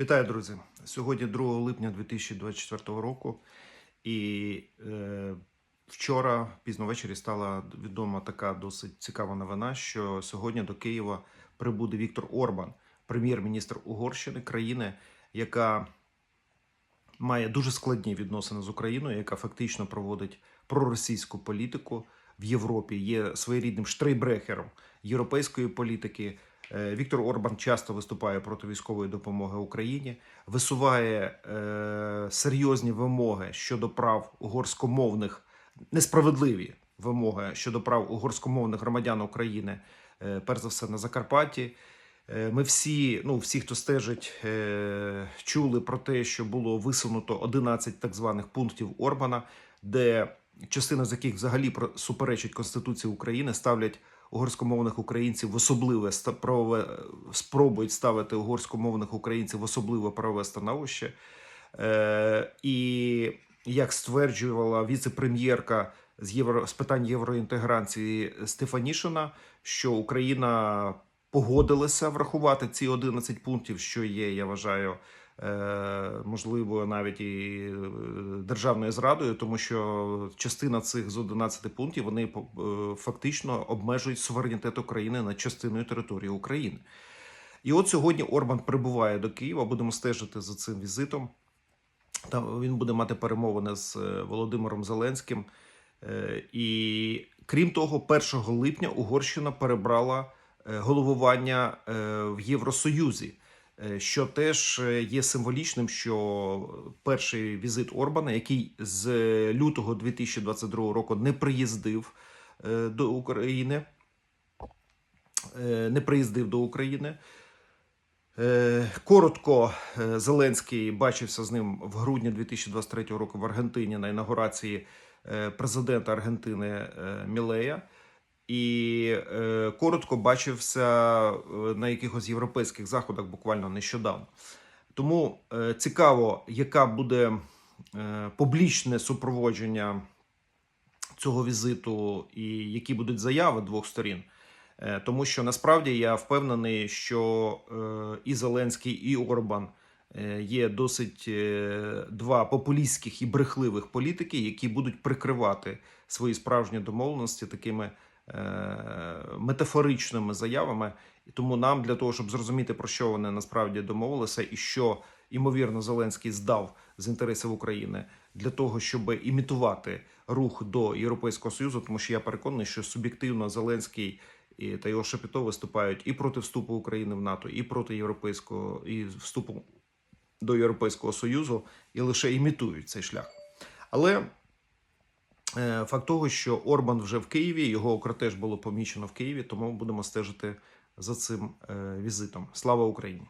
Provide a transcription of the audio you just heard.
Вітаю, друзі! Сьогодні 2 липня 2024 року, і е, вчора пізно ввечері стала відома така досить цікава новина, що сьогодні до Києва прибуде Віктор Орбан, прем'єр-міністр Угорщини, країни, яка має дуже складні відносини з Україною, яка фактично проводить проросійську політику в Європі, є своєрідним штрейбрехером європейської політики. Е, Віктор Орбан часто виступає проти військової допомоги Україні, висуває е, серйозні вимоги щодо прав угорськомовних, несправедливі вимоги щодо прав угорськомовних громадян України, е, перш за все на Закарпатті. Ми всі, ну всі, хто стежить, чули про те, що було висунуто 11 так званих пунктів Орбана, де частина з яких взагалі суперечить Конституції України, ставлять угорськомовних українців в особливе правове спробують ставити угорськомовних українців в особливе правове становище. Е, і як стверджувала віце-прем'єрка з євро з питань євроінтеграції Стефанішина, що Україна погодилася врахувати ці 11 пунктів, що є, я вважаю, можливо, навіть і е, державною зрадою, тому що частина цих з 11 пунктів вони е, фактично обмежують суверенітет України над частиною території України. І от сьогодні Орбан прибуває до Києва. Будемо стежити за цим візитом. Там він буде мати перемовини з е, Володимиром Зеленським. Е, І крім того, 1 липня Угорщина перебрала е, головування е, в Євросоюзі, е, що теж е, є символічним, що перший візит Орбана, який з лютого 2022 року не приїздив е, до України, е, не приїздив до України. Е, Коротко е, Зеленський бачився з ним в грудні 2023 року в Аргентині на інаугурації е, президента Аргентини е, Мілея. І е, коротко бачився е, на якихось європейських заходах буквально нещодавно. Тому е, цікаво, яка буде е, публічне супроводження цього візиту і які будуть заяви двох сторін. Е, Тому що насправді я впевнений, що е, і Зеленський, і Орбан е, є досить е, два популістських і брехливих політики, які будуть прикривати свої справжні домовленості такими метафоричними заявами. І тому нам для того, щоб зрозуміти про що вони насправді домовилися, і що ймовірно Зеленський здав з інтересів України для того, щоб імітувати рух до Європейського союзу, тому що я переконаний, що суб'єктивно Зеленський і та його Шапіто виступають і проти вступу України в НАТО, і проти європейського і вступу до Європейського Союзу, і лише імітують цей шлях. Але е, факт того, що Орбан вже в Києві, його кортеж було помічено в Києві, тому будемо стежити за цим е, візитом. Слава Україні!